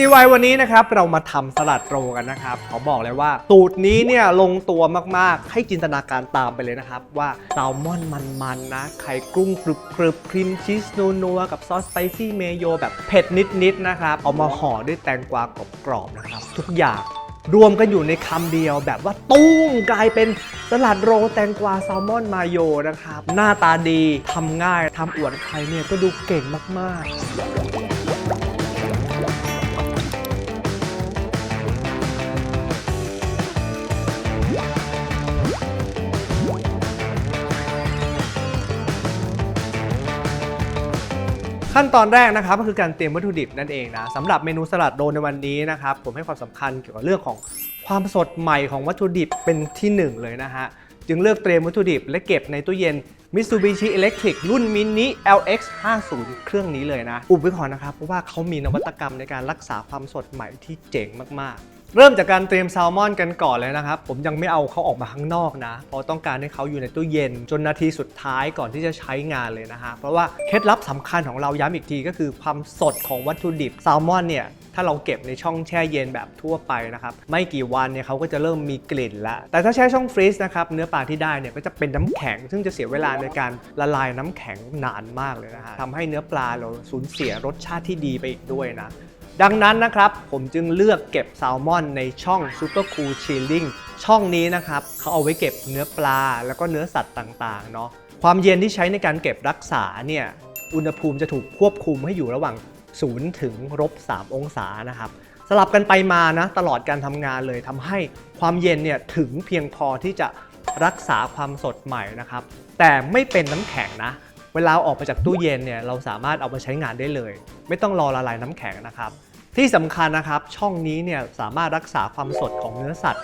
ซีววันนี้นะครับเรามาทำสลัดโรกันนะครับขาบอกเลยว่าสูตรนี้เนี่ยลงตัวมากๆ ให้จินตนาการตามไปเลยนะครับ ว่าแซลมอนมันๆนะไข่กุ้งกรึบกรึบครีมชีสนัวๆกับซอสสไปซี่เมโยแบบเผ็ดนิดๆนะครับเอามาห่อด้วยแตงกวากรอบๆนะครับ ทุกอย่างรวมกันอยู่ในคำเดียวแบบว่าตุ้มกลายเป็นสลัดโรแตงกวาแซลมอนมาโยนะครับ หน้าตาดีทำง่ายทำอวดใครเนี่ยก็ดูเก่งมากๆ ขั้นตอนแรกนะครับก็คือการเตรียมวัตถุดิบนั่นเองนะสำหรับเมนูสลัดโรในวันนี้นะครับผมให้ความสำคัญเกี่ยวกับเรื่องของความสดใหม่ของวัตถุดิบเป็นที่หนึ่งเลยนะฮะจึงเลือกเตรียมวัตถุดิบ และเก็บในตู้เย็น Mitsubishi Electric รุ่น Mini LX 50เครื่องนี้เลยนะ อุบไว้ก่อนนะครับเพราะว่าเขามีนวัตกรรมในการรักษาความสดใหม่ที่เจ๋งมากๆ เริ่มจากการเตรียมแซลมอนกันก่อนเลยนะครับ ผมยังไม่เอาเขาออกมาข้างนอกนะ เพราะต้องการให้เขาอยู่ในตู้เย็น จนนาทีสุดท้ายก่อนที่จะใช้งานเลยนะฮะ เพราะว่าเคล็ดลับสำคัญของเราย้ำอีกทีก็คือความสดของวัตถุดิบแซลมอนเนี่ยถ้าเราเก็บในช่องแช่เย็นแบบทั่วไปนะครับ ไม่กี่วันเนี่ยเขาก็จะเริ่มมีกลิ่นล้วแต่ถ้าแช่ช่องฟรีซนะครับเนื้อปลาที่ได้เนี่ยก็จะเป็นน้ำแข็ง ซึ่งจะเสียเวลาในการละลายน้ำแข็งนานมากเลยนะฮะทำให้เนื้อปลาเราสูญเสียรสชาติที่ดีไปอีกด้วยนะ ดังนั้นนะครับ ผมจึงเลือกเก็บแซลมอนในช่อง Super Cool Chilling ช่องนี้นะครับเขาเอาไว้เก็บเนื้อปลาแล้วก็เนื้อสัตว์ต่างๆเนาะความเย็นที่ใช้ในการเก็บรักษาเนี่ยอุณหภูมิจะถูกควบคุมให้อยู่ระหว่าง 0 ถึงลบ3องศานะครับสลับกันไปมานะตลอดการทำงานเลยทำให้ความเย็นเนี่ยถึงเพียงพอที่จะรักษาความสดใหม่นะครับ แต่ไม่เป็นน้ำแข็งนะเวลาอาออกมาจากตู้เย็นเนี่ยเราสามารถเอามาใช้งานได้เลย ไม่ต้องรอละลายน้ำแข็งนะครับ ที่สำคัญนะครับ ช่องนี้เนี่ยสามารถรักษาความสดของเนื้อสัตว์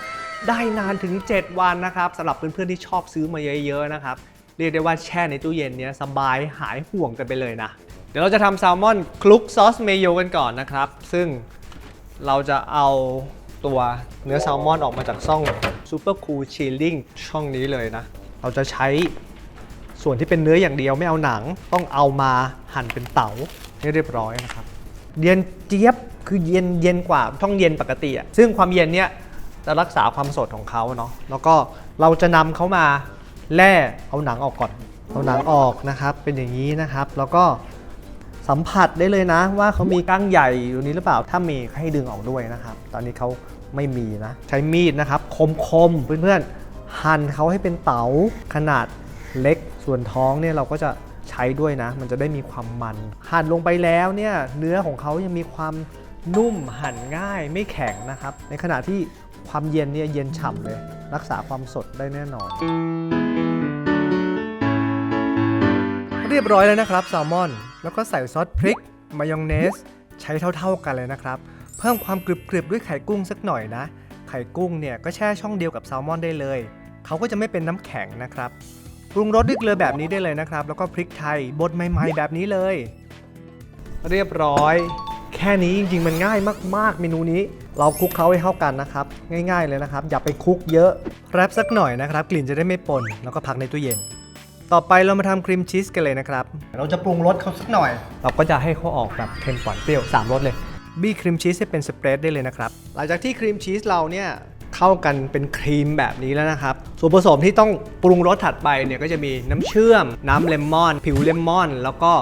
ได้นานถึง 7 วันนะครับสำหรับเพื่อนๆที่ชอบซื้อมาเยอะๆนะครับเรียกได้ว่าแช่ในตู้เย็นเนี้ยสบายหายห่วงกันไปเลยนะ เดี๋ยวเราจะทำแซลมอนคลุกซอสเมโยกันก่อนนะครับ ซึ่งเราจะเอาตัวเนื้อแซลมอนออกมาจากช่อง Super Cool Chilling ช่องนี้เลยนะ เราจะใช้ส่วนที่เป็นเนื้ออย่างเดียวไม่เอาหนังต้องเอามาหั่นเป็นเต๋าให้เรียบร้อยนะครับ เย็นเจี๊ยบคือเย็นเย็นกว่าช่องเย็นปกติอะซึ่งความเย็นเนี้ยจะรักษาความสดของเขาเนาะแล้วก็เราจะนำเขามาแล่เอาหนังออกก่อน เอาหนังออกนะครับเป็นอย่างนี้นะครับ แล้วก็สัมผัสได้เลยนะ ว่าเขามีก้างใหญ่อยู่นี้หรือเปล่าถ้ามีให้ดึงออกด้วยนะครับ ตอนนี้เขาไม่มีนะ ใช้มีดนะครับ คมๆเพื่อนๆหั่นเขาให้เป็นเต๋าขนาดเล็กส่วนท้องเนี่ยเราก็จะ ใช้ด้วยนะ มันจะได้มีความมัน หั่นลงไปแล้วเนี่ยเนื้อของเขายังมีความนุ่มหั่นง่ายไม่แข็งนะครับ ในขณะที่ความเย็นเนี่ยเย็นฉ่ำเลย รักษาความสดได้แน่นอน เรียบร้อยแล้วนะครับแซลมอน แล้วก็ใส่ซอสพริก มายองเนส ใช้เท่าๆกันเลยนะครับ เพิ่มความกรึบๆด้วยไข่กุ้งสักหน่อยนะ ไข่กุ้งเนี่ยก็แช่ช่องเดียวกับแซลมอนได้เลย เขาก็จะไม่เป็นน้ำแข็งนะครับ ปรุงรสด้วยเกลือแบบนี้ได้เลยนะครับ แล้วก็พริกไทยบดใหม่ๆแบบนี้เลย เรียบร้อย แค่นี้จริงๆมันง่ายมากๆ เมนูนี้ เราคลุกเขาให้เข้ากันนะครับ ง่ายๆเลยนะครับ อย่าไปคลุกเยอะแรปสักหน่อยนะครับ กลิ่นจะได้ไม่ปนแล้วก็พักในตู้เย็น ต่อไปเรามาทำครีมชีสกันเลยนะครับ เราจะปรุงรสเขาสักหน่อย เราก็จะให้เขาออกแบบเค็มหวานเปรี้ยว3รสเลยบี้ครีมชีสให้เป็นสเปรดได้เลยนะครับ หลังจากที่ครีมชีสเราเนี่ย เข้ากันเป็นครีมแบบนี้แล้วนะครับ ส่วนผสมที่ต้องปรุงรสถัดไปเนี่ยก็จะมีน้ำเชื่อม น้ำเลมอน ผิวเลมอน แล้วก็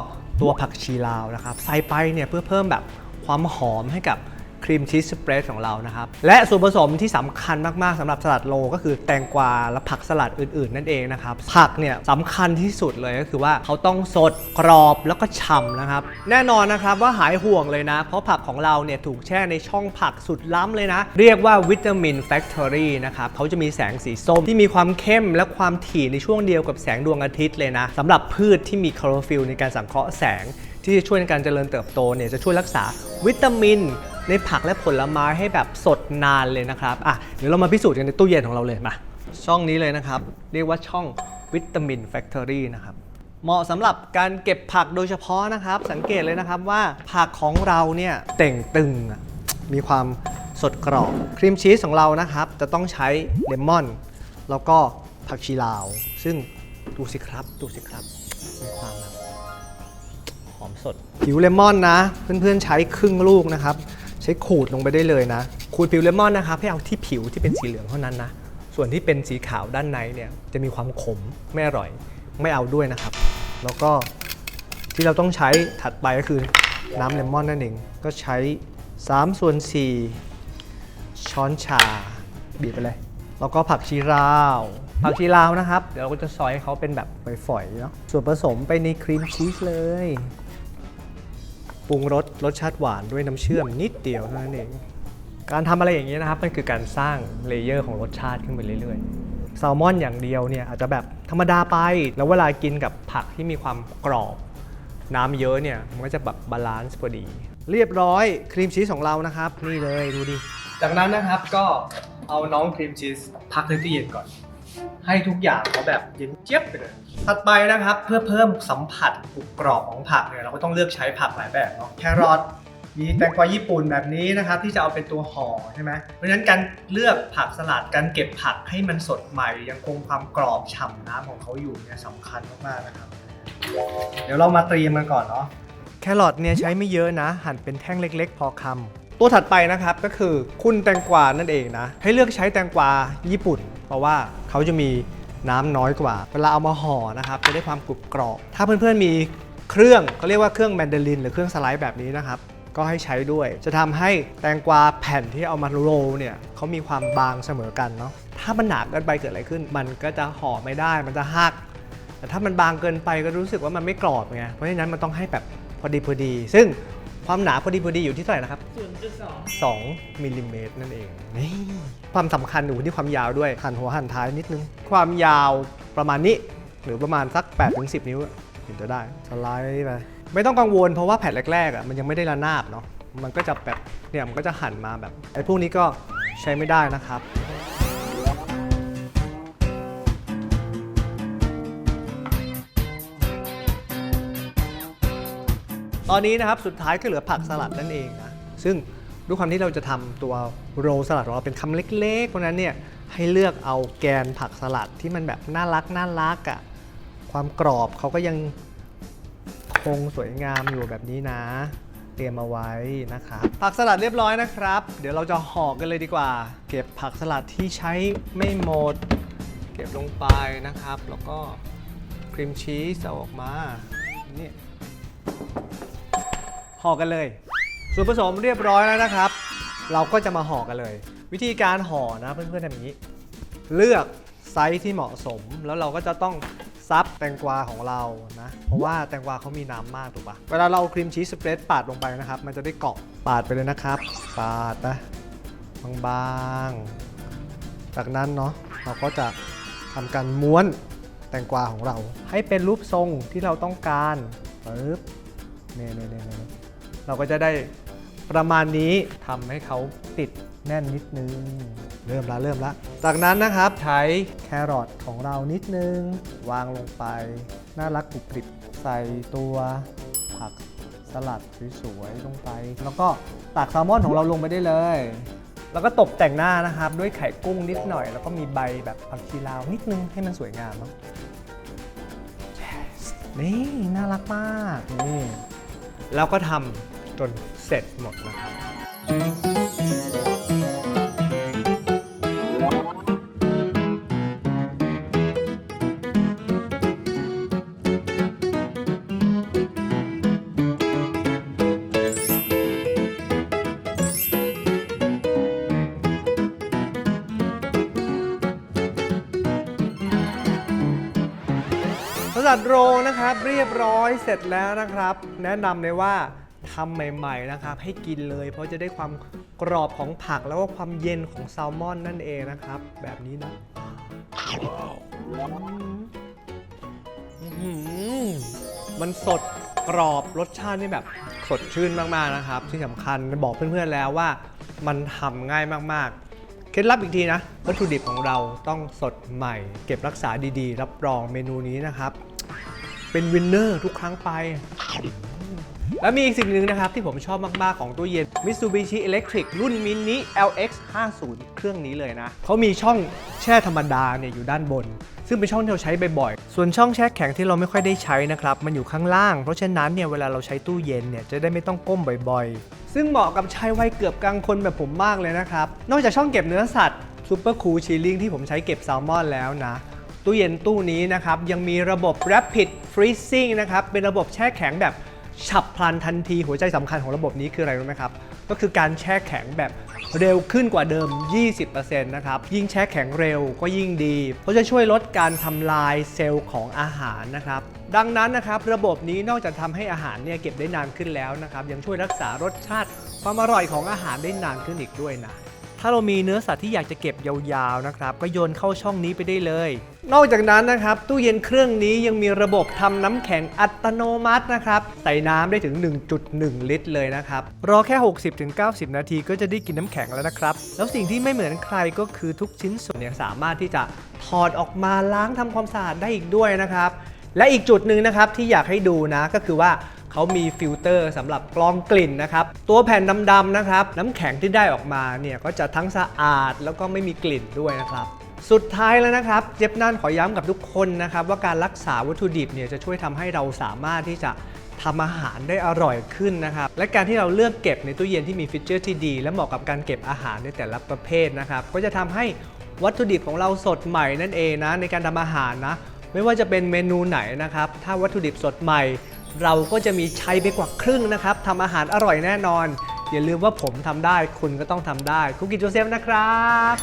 ตัวผักชีลาวนะครับ ใส่ไปเนี่ยเพื่อเพิ่มแบบความหอมให้กับ ครีมชีสสเปรดของเรานะครับ และส่วนผสมที่สำคัญมากๆสำหรับสลัดโลก็คือแตงกวาและผักสลัดอื่นๆ นั่นเองนะครับ ผักเนี่ยสำคัญที่สุดเลยก็คือว่าเขาต้องสดกรอบแล้วก็ฉ่ำนะครับ แน่นอนนะครับว่าหายห่วงเลยนะ เพราะผักของเราเนี่ยถูกแช่ในช่องผักสุดล้ำเลยนะ เรียกว่าวิตามินแฟคทอรี่นะครับเขาจะมีแสงสีส้มที่มีความเข้มและความถี่ในช่วงเดียวกับแสงดวงอาทิตย์เลยนะสำหรับพืชที่มีคลอโรฟิลในการสังเคราะห์แสงที่จะช่วยในการเจริญเติบโตเนี่ยจะช่วยรักษาวิตามิน ในผักและผลไม้ให้แบบสดนานเลยนะครับอะเดี๋ยวเรามาพิสูจน์กันในตู้เย็นของเราเลยมาช่องนี้เลยนะครับ เรียกว่าช่องวิตามินแฟคทอรี่นะครับเหมาะสำหรับการเก็บผักโดยเฉพาะนะครับ สังเกตเลยนะครับว่าผักของเราเนี่ยเต่งตึง มีความสดกรอบครีมชีสของเรานะครับ จะต้องใช้เลมอน แล้วก็ผักชีลาว ซึ่งดูสิครับดูสิครับมีความแบบหอมสดผิวเลมอนนะ เพื่อนๆใช้ครึ่งลูกนะครับ ใช้ขูดลงไปได้เลยนะ ขูดผิวเลมอนนะครับให้เอาที่ผิวที่เป็นสีเหลืองเท่านั้นนะ ส่วนที่เป็นสีขาวด้านในเนี่ยจะมีความขมไม่อร่อย ไม่เอาด้วยนะครับ แล้วก็ที่เราต้องใช้ถัดไปก็คือน้ำเลมอนนั่นเอง ก็ใช้3ส่วน4ช้อนชาบีบไปเลย แล้วก็ผักชีลาว ผักชีลาวนะครับ เดี๋ยวเราก็จะซอยให้เขาเป็นแบบฝอยๆเนาะ ส่วนผสมไปในครีมชีสเลย รุงรสรสชาติหวานด้วยน้ำเชื่อมนิดเดียวเท่านั้นเองการทำอะไรอย่างนี้นะครับมันคือการสร้างเลเยอร์ของรสชาติขึ้นไปเรื่อยๆแซลมอนอย่างเดียวเนี่ยอาจจะแบบธรรมดาไป แล้วเวลากินกับผักที่มีความกรอบ น้ำเยอะเนี่ยมันก็จะแบบบาลานซ์พอดี เรียบร้อยครีมชีสของเรานะครับ นี่เลยดูดิจากนั้นนะครับก็เอาน้องครีมชีสพักในตู้เย็นก่อน ให้ทุกอย่างเขาแบบเย็นเจี๊ยบไปเลยถัดไปนะครับเพื่อเพิ่มสัมผัสกรุบกรอบของผักเนี่ยเราก็ต้องเลือกใช้ผักหลายแบบเนาะแครอทมีแตงกวาญี่ปุ่นแบบนี้นะครับที่จะเอาเป็นตัวห่อใช่ไหมเพราะฉะนั้นการเลือกผักสลัดการเก็บผักให้มันสดใหม่ ยังคงความกรอบฉ่ำน้ำของเขาอยู่เนี่ยสำคัญมากๆนะครับ เดี๋ยวเรามาเตรียมกันก่อนเนาะแครอทเนี่ยใช้ไม่เยอะนะ หั่นเป็นแท่งเล็ก ๆ พอคำตัวถัดไปนะครับก็คือคุณแตงกวานั่นเองนะ ให้เลือกใช้แตงกวาญี่ปุ่น ราะว่าเขาจะมีน้ำน้อยกว่า เวลาเอามาห่อนะครับจะได้ความกรุบกรอบ ถ้าเพื่อนๆมีเครื่องเขาเรียกว่าเครื่องแมนดารินหรือเครื่องสไลด์แบบนี้นะครับก็ให้ใช้ด้วย จะทำให้แตงกวาแผ่นที่เอามาโรลเนี่ยเขามีความบางเสมอกันเนาะ ถ้ามันหนาเกินไปเกิดอะไรขึ้น มันก็จะห่อไม่ได้ มันจะหัก แต่ถ้ามันบางเกินไปก็รู้สึกว่ามันไม่กรอบไง เพราะฉะนั้นมันต้องให้แบบพอดีพอดี ซึ่งความหนาพอดีพอดีอยู่ที่เท่าไหร่นะครับ0.2 2มิลลิเมตรนั่นเอง นี่ ความสำคัญอยู่ที่ความยาวด้วยหันหัวหันท้ายนิดนึง ความยาวประมาณนี้ หรือประมาณสัก8-10นิ้วถึงจะได้สไลด์ไปไม่ต้องกังวลเพราะว่าแผ่นแรกๆอะมันยังไม่ได้ระนาบเนาะมันก็จะแบบเนี่ยมันก็จะหันมาแบบไอ้พวกนี้ก็ใช้ไม่ได้นะครับตอนนี้นะครับสุดท้ายก็เหลือผักสลัดนั่นเองนะซึ่ง ด้วยความที่เราจะทำตัวโรลสลัดของเราเป็นคำเล็กๆเพราะฉะนั้นเนี่ยให้เลือกเอาแกนผักสลัดที่มันแบบน่ารักน่ารักอะ่ะความกรอบเขาก็ยังคงสวยงามอยู่แบบนี้นะ เตรียมเอาไว้นะครับผักสลัดเรียบร้อยนะครับ เดี๋ยวเราจะห่อกันเลยดีกว่า เก็บผักสลัดที่ใช้ไม่หมด เก็บลงไปนะครับ แล้วก็ครีมชีสเอาออกมานี่ห่อกันเลย ส่วนผสมเรียบร้อยแล้วนะครับ เราก็จะมาห่อกันเลย วิธีการห่อนะเพื่อนๆทำอย่างนี้ เลือกไซส์ที่เหมาะสมแล้วเราก็จะต้องซับแตงกวาของเรานะ เพราะว่าแตงกวาเขามีน้ำมากถูกปะเวลาเราครีมชีสสเปรดปาดลงไปนะครับ มันจะได้เกาะปาดไปเลยนะครับ ปาดนะบางๆ จากนั้นเนาะเราก็จะทำการม้วนแตงกวาของเรา ให้เป็นรูปทรงที่เราต้องการปึ๊บเน่เนี่ยเนี่ยเนี่ยเราก็จะได้ ประมาณนี้ทำให้เขาติดแน่นนิดนึง เริ่มละเริ่มละ จากนั้นนะครับใช้แครอทของเรานิดนึง วางลงไป น่ารักกรุบกริบใส่ตัวผักสลัดสวยๆลงไป แล้วก็ตักแซลมอนของเราลงไปได้เลย แล้วก็ตกแต่งหน้านะครับ ด้วยไข่กุ้งนิดหน่อย แล้วก็มีใบแบบผักชีลาวนิดนึงให้มันสวยงามเนาะ Yes นี่น่ารักมากนี่แล้วก็ทำจนเสร็จหมดนะครับสลัดโรนะครับเรียบร้อยเสร็จแล้วนะครับ แนะนำเลยว่า ทำใหม่ๆนะครับ ให้กินเลย เพราะจะได้ความกรอบของผักแล้วก็ความเย็นของแซลมอนนั่นเองนะครับ แบบนี้นะอื้อหือมันสดกรอบรสชาตินี่แบบสดชื่นมากๆนะครับ ที่สำคัญบอกเพื่อนๆแล้วว่า มันทำง่ายมากๆ เคล็ดลับอีกทีนะ วัตถุดิบของเราต้องสดใหม่ เก็บรักษาดีๆ รับรองเมนูนี้นะครับ เป็นวินเนอร์ทุกครั้งไป และมีอีกสิ่งหนึ่งนะครับที่ผมชอบมากๆ ของตู้เย็น Mitsubishi Electric รุ่น Mini LX 50เครื่องนี้เลยนะเขามีช่องแช่ธรรมดาเนี่ยอยู่ด้านบน ซึ่งเป็นช่องที่เราใช้บ่อยๆ ส่วนช่องแช่แข็งที่เราไม่ค่อยได้ใช้นะครับ มันอยู่ข้างล่าง เพราะฉะนั้นเนี่ยเวลาเราใช้ตู้เย็นเนี่ยจะได้ไม่ต้องก้มบ่อยๆ ซึ่งเหมาะกับชายวัยเกือบกลางคนแบบผมมากเลยนะครับ นอกจากช่องเก็บเนื้อสัตว์ Super Cool Chilling ที่ผมใช้เก็บแซลมอนแล้วนะตู้เย็นตู้นี้นะครับยังมีระบบ Rapid Freezing นะครับเป็นระบบแช่แข็งแบบ ฉับพลันทันทีหัวใจสำคัญของระบบนี้คืออะไรรู้ไหมครับ ก็คือการแช่แข็งแบบเร็วขึ้นกว่าเดิม 20%นะครับ ยิ่งแช่แข็งเร็วก็ยิ่งดี เพราะจะช่วยลดการทำลายเซลล์ของอาหารนะครับ ดังนั้นนะครับระบบนี้นอกจากทำให้อาหารเนี่ยเก็บได้นานขึ้นแล้วนะครับ ยังช่วยรักษารสชาติความอร่อยของอาหารได้นานขึ้นอีกด้วยนะถ้าเรามีเนื้อสัตว์ที่อยากจะเก็บยาวๆนะครับ ก็โยนเข้าช่องนี้ไปได้เลย นอกจากนั้นนะครับ ตู้เย็นเครื่องนี้ยังมีระบบทำน้ำแข็งอัตโนมัตินะครับ ใส่น้ำได้ถึง 1.1 ลิตรเลยนะครับ รอแค่ 60-90 นาทีก็จะได้กินน้ำแข็งแล้วนะครับ แล้วสิ่งที่ไม่เหมือนใครก็คือทุกชิ้นส่วนเนี่ยสามารถที่จะถอดออกมาล้างทำความสะอาดได้อีกด้วยนะครับ และอีกจุดหนึ่งนะครับที่อยากให้ดูนะก็คือว่าเขามีฟิลเตอร์สำหรับกรองกลิ่นนะครับ ตัวแผ่นดำๆนะครับ น้ำแข็งที่ได้ออกมาเนี่ยก็จะทั้งสะอาดแล้วก็ไม่มีกลิ่นด้วยนะครับ สุดท้ายแล้วนะครับเจ็บนั่นขอย้ำกับทุกคนนะครับว่าการรักษาวัตถุดิบเนี่ยจะช่วยทำให้เราสามารถที่จะทำอาหารได้อร่อยขึ้นนะครับ และการที่เราเลือกเก็บในตู้เย็นที่มีฟีเจอร์ที่ดี และเหมาะกับการเก็บอาหารในแต่ละประเภทนะครับ ก็จะทำให้วัตถุดิบของเราสดใหม่นั่นเองนะในการทำอาหารนะ ไม่ว่าจะเป็นเมนูไหนนะครับ ถ้าวัตถุดิบสดใหม่ เราก็จะมีใชัยไปกว่าครึ่งนะครับทำอาหารอร่อยแน่นอน อย่าลืมว่าผมทำได้คุณก็ต้องทำได้คุกกี้โจเซฟนะครับ